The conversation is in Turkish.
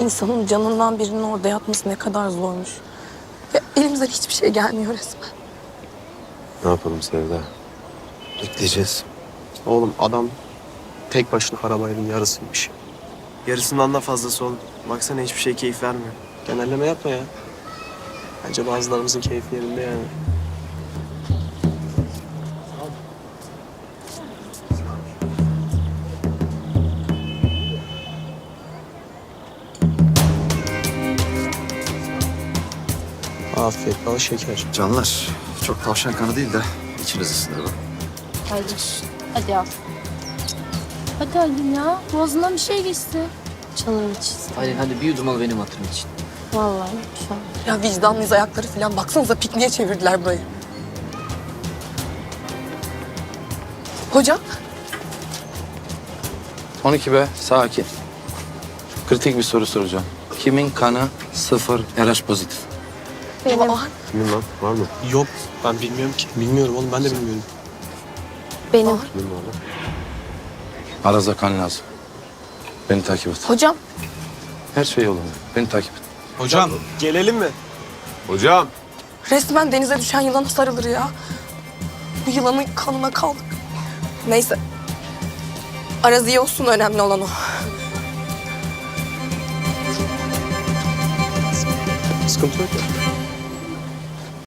İnsanın canından birinin orada yatması ne kadar zormuş. Ya elimizden hiçbir şey gelmiyor resmen. Ne yapalım Sevda? Bekleyeceğiz. Oğlum adam tek başına arabanın yarısıymış. Yarısından da fazlası oğlum. Baksana hiçbir şey keyif vermiyor. Genelleme yapma ya. Bence bazılarımızın keyfi yerinde yani. Afiyet bal şeker. Canlar, çok tavşan kanı değil de içiniz ısınır Kardeş hadi al. Hadi Halim ya. Boğazından bir şey geçti. Hiç istemiyor. Hadi hadi bir yudum al benim hatırım için. Vallahi lütfen. Ya vicdanlıyız ayakları falan. Baksanıza pikniğe çevirdiler burayı. Hocam 12 be sakin. Kritik bir soru soracağım. Kimin kanı sıfır RH pozitif? Benim. Kimin lan? Var mı? Yok ben bilmiyorum ki. Bilmiyorum oğlum ben de bilmiyorum. Benim. Kimin var lan? Araz'a kan lazım. Beni takip et. Hocam Her şey yolunda. Beni takip et. Hocam gelelim mi? Hocam. resmen denize düşen yılana sarılır ya. Bu yılanın kanına kaldık. Neyse. Araz iyi olsun önemli olan o. Sıkıntı yok ya.